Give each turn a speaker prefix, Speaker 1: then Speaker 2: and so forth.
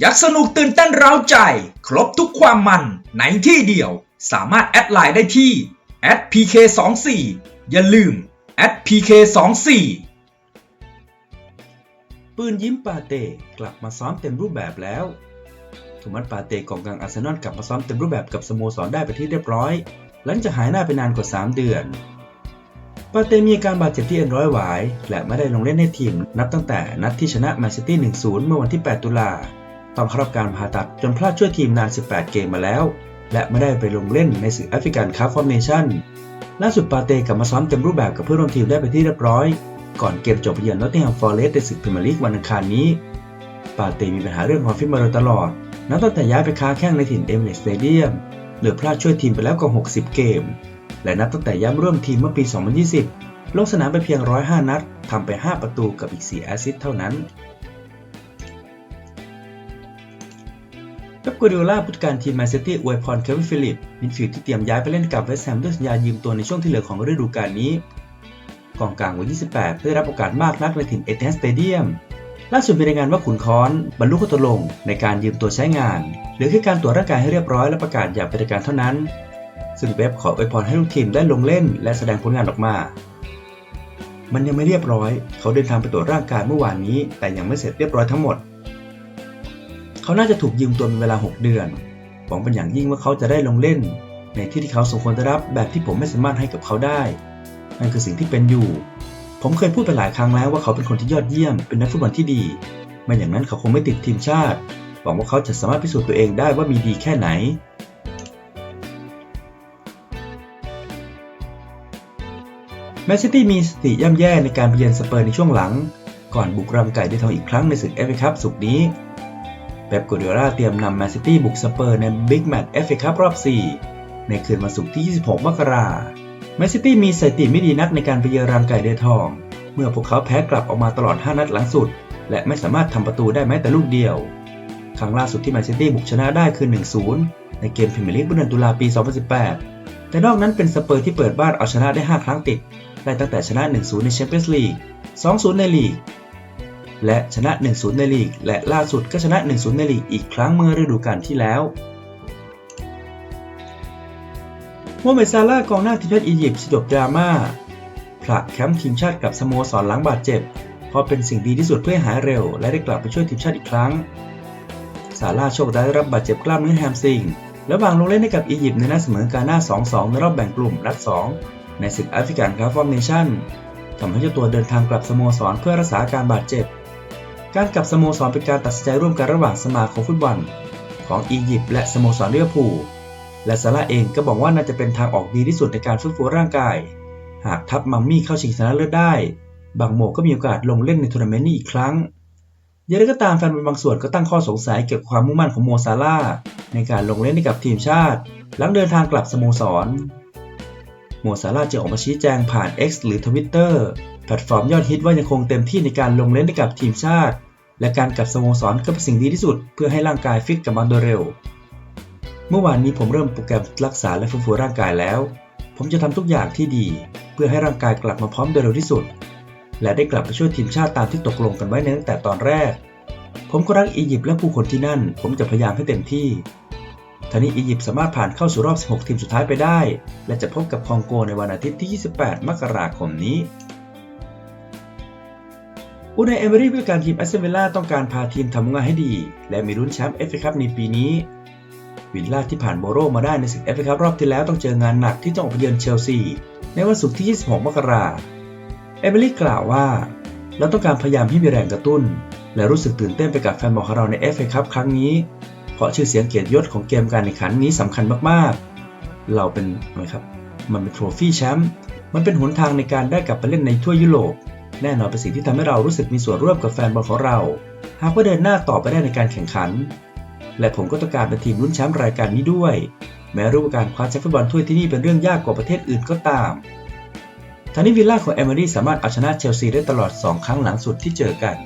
Speaker 1: อยากสนุกตื่นเต้นเร้าใจ ครบทุกความมันในที่เดียว สามารถแอดไลน์ได้ที่ @pk24 อย่าลืม @pk24 ปืนยิ้มปาเต้กลับมาซ้อมเต็มรูปแบบแล้วโทมัสปาเต้กองกลางอาร์เซนอลกลับมาซ้อมเต็มรูปแบบกับสโมสรได้ไปที่เรียบร้อย หลังจากหายหน้าไปนานกว่า 3 เดือนปาเต้มีอาการบาดเจ็บที่เอ็นร้อยหวาย และไม่ได้ลงเล่นในทีม นับตั้งแต่นัดที่ชนะแมนซิตี้ 1-0 เมื่อวันที่ 8 ตุลา ต้องเข้ารับการผ่าตัดจนพลาดช่วยทีมนาน 18 เกมมาแล้ว และไม่ได้ไปลงเล่นในศึกแอฟริกันคัพฟอร์เนชั่นล่าสุดปาเต้กลับมาซ้อมเต็มรูปแบบกับเพื่อนร่วมทีมได้ไปที่เรียบร้อย ก่อนเกมจบเยือนนอตติงแฮมฟอร์เรสต์ในศึกพรีเมียร์ลีกวันอังคารนี้ ปาเต้มีปัญหาเรื่องความฟิตมาโดยตลอด นับตั้งแต่ย้ายไปค้าแข้งในถิ่นเอมิเรตสเตเดียมเหลือพลาดช่วยทีมไปแล้วกว่า 60 เกม และนับตั้งแต่ย้ายร่วมทีมเมื่อปี 2020 ลงสนามไปเพียง 105 นัดทำไป 5 ประตูกับอีก 4 แอสซิสต์เท่านั้น เป๊ปกัวดิโอลาผู้จัดการทีมแมนซิตี้อวยพรเควินฟิลิปมิดฟิลด์ที่เตรียมย้ายไปเล่นกับเวสต์แฮมด้วยสัญญายืมตัวในช่วงที่เหลือของฤดูกาลนี้ กองกลางวัย 28ได้รับโอกาสมากนักในถิ่นเอเธนสเตเดียมล่าสุดมีรายงานว่าขุนค้อนบรรลุข้อตกลงในการยืมตัวใช้งานหลือแค่การตรวจร่างกายให้เรียบร้อยและประกาศอย่างเป็นทางการเท่านั้น ซึ่งเป๊ปขออวยพรให้ลูกทีมได้ลงเล่นและแสดงผลงานออกมา มันยังไม่เรียบร้อย เขาเดินทางไปตรวจร่างกายเมื่อวานนี้ แต่ยังไม่เสร็จเรียบร้อยทั้งหมด เขาน่าจะถูกยืมตัวเป็นเวลา 6 เดือน หวังเป็นอย่างยิ่งว่าเขาจะได้ลงเล่น ในที่ที่เขาสมควรจะรับแบบที่ผมไม่สามารถให้กับเขาได้ นั่นคือสิ่งที่เป็นอยู่ ผมเคยพูดไปหลายครั้งแล้วว่าเขาเป็นคนที่ยอดเยี่ยม เป็นนักฟุตบอลที่ดีไม่อย่างนั้นเขาคงไม่ติดทีมชาติ หวังว่าเขาจะสามารถพิสูจน์ตัวเองได้ว่ามีดีแค่ไหนแมนซิตี้มีสติย่ำแย่ในการไปเยือนสเปอร์ในช่วงหลัง ก่อนบุกรำไก่ด้วยทองอีกครั้งในศึกเอฟเอคัพสุกนี้ เป๊ปกัวดิโอลาเตรียมนำแมนซิตี้บุกสเปอร์ในบิ๊กแมตช์เอฟเอคัพรอบ 4 ในคืนวันศุกร์ที่ 26 มกราคมแมนซิตี้มีสถิติไม่ดีนักในการไปเยือนรังไก่เดือทอง เมื่อพวกเขาแพ้กลับออกมาตลอด 5 นัดหลังสุด และไม่สามารถทำประตูได้แม้แต่ลูกเดียว ครั้งล่าสุดที่แมนซิตี้บุกชนะได้คือ 1-0 ในเกมพรีเมียร์ลีกเมื่อเดือนตุลาปี 2018 แต่นอกนั้นเป็นสเปอร์ที่เปิดบ้านเอาชนะได้ 5 ครั้งติด ได้ตั้งแต่ชนะ 1-0 ในแชมเปี้ยนส์ลีก 2-0 ในลีก และชนะ 1-0 ในลีก และล่าสุดก็ชนะ 1-0 ในลีกอีกครั้งเมื่อฤดูกาลที่แล้วโมเมซาร่ากองหน้าทีมชาติอียิปต์สยบดราม่าผลักแคมป์ทีมชาติกับสโมสรหลังบาดเจ็บ เพราะเป็นสิ่งดีที่สุดเพื่อหายเร็ว และได้กลับไปช่วยทีมชาติอีกครั้ง ซาร่าโชคได้รับบาดเจ็บกล้ามเนื้อแฮมสตริง และวางลงเล่นให้กับอียิปต์ในนัดเสมอกาหน้า 2-2 ในรอบแบ่งกลุ่มนัด 2 ในศึกแอฟริกันคัพฟอร์มเนชั่นทำให้เจ้าตัวเดินทางกลับสโมสรเพื่อรักษาอาการบาดเจ็บ การกลับสโมสรเป็นการตัดสินใจร่วมกันระหว่างสมาคมฟุตบอล ของอียิปต์และสโมสรลิเวอร์พูล และซาร่าเองก็บอกว่าน่าจะเป็นทางออกดีที่สุดในการฟื้นฟูร่างกาย หากทัพมัมมี่เข้าชิงชนะเลิศได้ บางโมก็มีโอกาสลงเล่นในทัวร์นาเมนต์นี้อีกครั้งอย่างไรก็ตามแฟนบอลบางส่วนก็ตั้งข้อสงสัยเกี่ยวกับความมุ่งมั่นของโมซาร่าในการลงเล่นให้กับทีมชาติ หลังเดินทางกลับสโมสร โมซาร่าจะออกมาชี้แจงผ่าน X หรือ Twitter แพลตฟอร์มยอดฮิตว่ายังคงเต็มที่ในการลงเล่นให้กับทีมชาติ และการกลับสโมสรก็เป็นสิ่งดีที่สุด เพื่อให้ร่างกายฟิตกับมาโดยเร็ว เมื่อวานนี้ผมเริ่มโปรแกรมรักษาและฟื้นฟูร่างกายแล้ว ผมจะทำทุกอย่างที่ดี เพื่อให้ร่างกายกลับมาพร้อมโดยเร็วที่สุด และได้กลับไปช่วยทีมชาติตามที่ตกลงกันไว้ในตั้งแต่ตอนแรก ผมก็รักอียิปต์และผู้คนที่นั่น ผมจะพยายามให้เต็มที่ท่านี้อียิปต์สามารถผ่านเข้าสู่รอบ 16 ทีมสุดท้ายไปได้ และจะพบกับคองโกในวันอาทิตย์ที่ 28 มกราคมนี้ อุนายเอเมอรี่ผู้การทีมแอสเซนวิลล่าต้องการพาทีมทำงานให้ดี และมีลุ้นแชมป์เอฟเอคัพในปีนี้ วิลล่าที่ผ่านโบโรมาได้ในศึกเอฟเอคัพรอบที่แล้วต้องเจองานหนักที่ต้องออกไปเยือนเชลซี ในวันศุกร์ที่ 26 มกราคมเอเมอรี่กล่าวว่า เราต้องการพยายามให้มีแรงกระตุ้น และรู้สึกตื่นเต้นไปกับแฟนบอลของเราใน FA คัพครั้งนี้ เพราะชื่อเสียงเกียรติยศของเกมการแข่งขันนี้สำคัญมากๆ เราเป็นนะครับมันเป็นโทรฟี่แชมป์มันเป็นหนทางในการได้กลับไปเล่นในทั่วยุโรป แน่นอนเป็นสิ่งที่ทำให้เรารู้สึกมีส่วนร่วมกับแฟนบอลของเรา หากว่าเดินหน้าต่อไปได้ในการแข่งขัน และผมก็ต้องการเป็นทีมลุ้นแชมป์รายการนี้ด้วย แม้รู้ว่าการคว้าแชมป์ฟุตบอลถ้วยที่นี่เป็นเรื่องยากกว่าประเทศอื่นก็ตามทางนี้วิลล่าของเอมเมอรี่สามารถเอาชนะเชลซีได้ตลอด 2 ครั้งหลังสุดที่เจอกัน